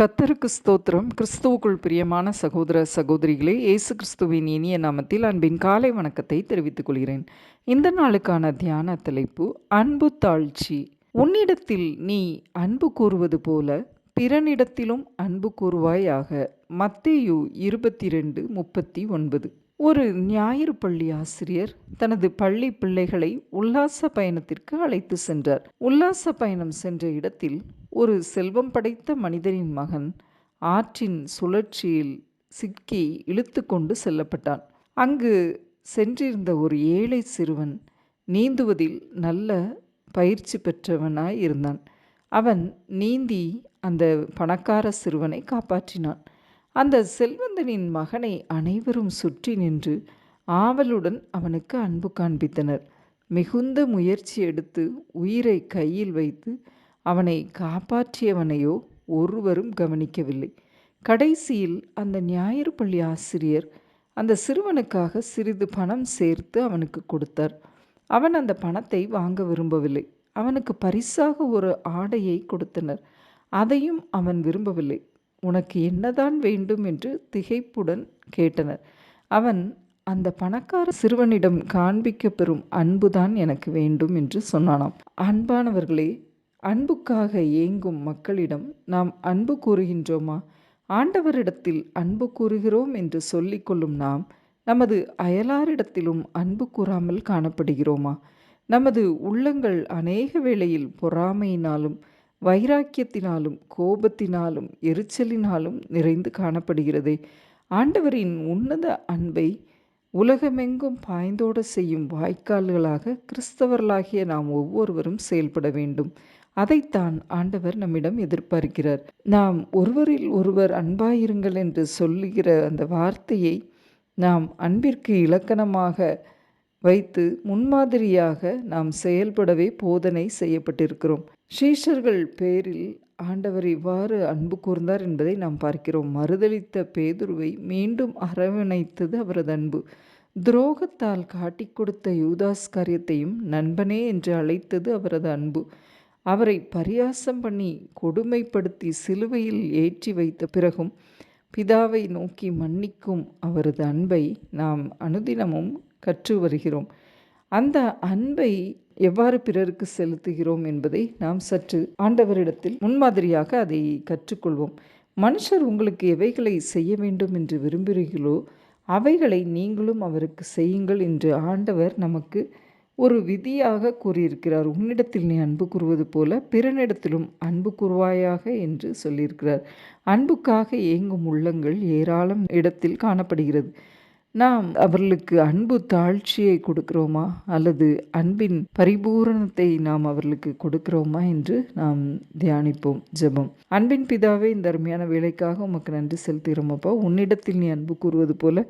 கத்தருக்கு ஸ்தோத்திரம். கிறிஸ்துவுக்குள் பிரியமான சகோதர சகோதரிகளே இயேசு கிறிஸ்துவின் இனிய நாமத்தில் அன்பின் காலை வணக்கத்தை தெரிவித்துக் கொள்கிறேன். இந்த நாளுக்கான தியான தலைப்பு அன்பு தாழ்ச்சி. உன்னிடத்தில் நீ அன்பு கூறுவது போல பிறனிடத்திலும் அன்பு கூறுவாயாக. மத்தேயு இருபத்தி ரெண்டு முப்பத்தி ஒன்பது. ஒரு ஞாயிறு பள்ளி ஆசிரியர் தனது பள்ளி பிள்ளைகளை உல்லாச பயணத்திற்கு அழைத்து சென்றார். உல்லாச பயணம் சென்ற இடத்தில் ஒரு செல்வம் படைத்த மனிதனின் மகன் ஆற்றின் சுழற்சியில் சிக்கி இழுத்து கொண்டு செல்லப்பட்டான். அங்கு சென்றிருந்த ஒரு ஏழை சிறுவன் நீந்துவதில் நல்ல பயிற்சி பெற்றவனாய் இருந்தான் அவன் நீந்தி அந்த பணக்கார சிறுவனை காப்பாற்றினான். அந்த செல்வந்தனின் மகனை அனைவரும் சுற்றி நின்று ஆவலுடன் அவனுக்கு அன்பு காண்பித்தனர். மிகுந்த முயற்சி எடுத்து உயிரை கையில் வைத்து அவனை காப்பாற்றியவனையோ ஒருவரும் கவனிக்கவில்லை. கடைசியில் அந்த ஞாயிறு பள்ளி ஆசிரியர் அந்த சிறுவனுக்காக சிறிது பணம் சேர்த்து அவனுக்கு கொடுத்தார். அவன் அந்த பணத்தை வாங்க விரும்பவில்லை. அவனுக்கு பரிசாக ஒரு ஆடையை கொடுத்தனர். அதையும் அவன் விரும்பவில்லை. உனக்கு என்னதான் வேண்டும் என்று திகைப்புடன் கேட்டனர். அவன் அந்த பணக்கார சிறுவனிடம் காண்பிக்க பெறும் அன்புதான் எனக்கு வேண்டும் என்று சொன்னானாம். அன்பானவர்களே அன்புக்காக ஏங்கும் மக்களிடம் நாம் அன்பு கூறுகின்றோமா? ஆண்டவரிடத்தில் அன்பு கூறுகிறோம் என்று சொல்லிக்கொள்ளும் நாம் நமது அயலாரிடத்திலும் அன்பு கூறாமல் காணப்படுகிறோமா? நமது உள்ளங்கள் அநேக வேளையில் பொறாமையினாலும் வைராக்கியத்தினாலும் கோபத்தினாலும் எரிச்சலினாலும் நிறைந்து காணப்படுகிறதே. ஆண்டவரின் உன்னத அன்பை உலகமெங்கும் பாய்ந்தோட செய்யும் வாய்க்கால்களாக கிறிஸ்தவர்களாகிய நாம் ஒவ்வொருவரும் செயல்பட வேண்டும். அதைத்தான் ஆண்டவர் நம்மிடம் எதிர்பார்க்கிறார். நாம் ஒருவரில் ஒருவர் அன்பாயிருங்கள் என்று சொல்லுகிற அந்த வார்த்தையை நாம் அன்பிற்கு இலக்கணமாக வைத்து முன்மாதிரியாக நாம் செயல்படவே போதனை செய்யப்பட்டிருக்கிறோம். ஷீஷர்கள் பேரில் ஆண்டவர் இவ்வாறு அன்பு கூர்ந்தார் என்பதை நாம் பார்க்கிறோம். மறுதளித்த பேதுருவை மீண்டும் அரவணைத்தது அவரது அன்பு. துரோகத்தால் காட்டி கொடுத்த யூதாஸ் காரியத்தையும் நண்பனே என்று அழைத்தது அவரது அன்பு. அவரை பரியாசம் பண்ணி கொடுமைப்படுத்தி சிலுவையில் ஏற்றி வைத்த பிறகும் பிதாவை நோக்கி மன்னிக்கும் அவரது அன்பை நாம் அனுதினமும் கற்று வருகிறோம். அந்த அன்பை எவ்வாறு பிறருக்கு செலுத்துகிறோம் என்பதை நாம் சற்று ஆண்டவரிடத்தில் முன்மாதிரியாக அதை கற்றுக்கொள்வோம். மனுஷர் உங்களுக்கு எவைகளை செய்ய வேண்டும் என்று விரும்புகிறீர்களோ அவைகளை நீங்களும் அவருக்கு செய்யுங்கள் என்று ஆண்டவர் நமக்கு ஒரு விதியாக கூறியிருக்கிறார். உன்னிடத்தில் நீ அன்பு கூறுவது போல பிறனிடத்திலும் அன்பு கூறுவாயாக என்று சொல்லியிருக்கிறார். அன்புக்காக ஏங்கும் உள்ளங்கள் ஏராளம் இடத்தில் காணப்படுகிறது. நாம் அவர்களுக்கு அன்பு தாழ்ச்சியை கொடுக்கிறோமா? அல்லது அன்பின் பரிபூரணத்தை நாம் அவர்களுக்கு கொடுக்கிறோமா என்று நாம் தியானிப்போம் ஜெபம். அன்பின் பிதாவே இந்த அருமையான வேலைக்காக உமக்கு நன்றி செலுத்துகிறோமப்பா உன்னிடத்தில் நீ அன்பு கூறுவது போல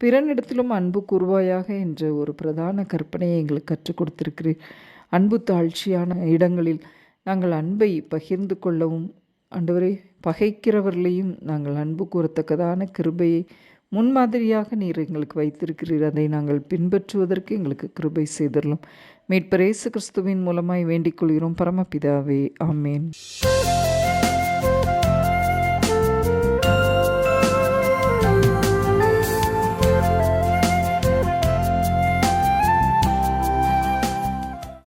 பிறனிடத்திலும் அன்பு கூறுவாயாக என்ற ஒரு பிரதான கற்பனையை எங்களுக்கு கற்றுக் கொடுத்திருக்கிறீர். அன்பு தாழ்ச்சியான இடங்களில் நாங்கள் அன்பை பகிர்ந்து கொள்ளவும் ஆண்டவரே பகைக்கிறவர்களையும் நாங்கள் அன்பு கூறத்தக்கதான கிருபையை முன்மாதிரியாக நீர் எங்களுக்கு வைத்திருக்கிறீர். அதை நாங்கள் பின்பற்றுவதற்கு எங்களுக்கு கிருபை செய்திடலாம் மீட்பரேசு கிறிஸ்துவின் மூலமாய் வேண்டிக் கொள்கிறோம். பரமபிதாவே ஆமேன்.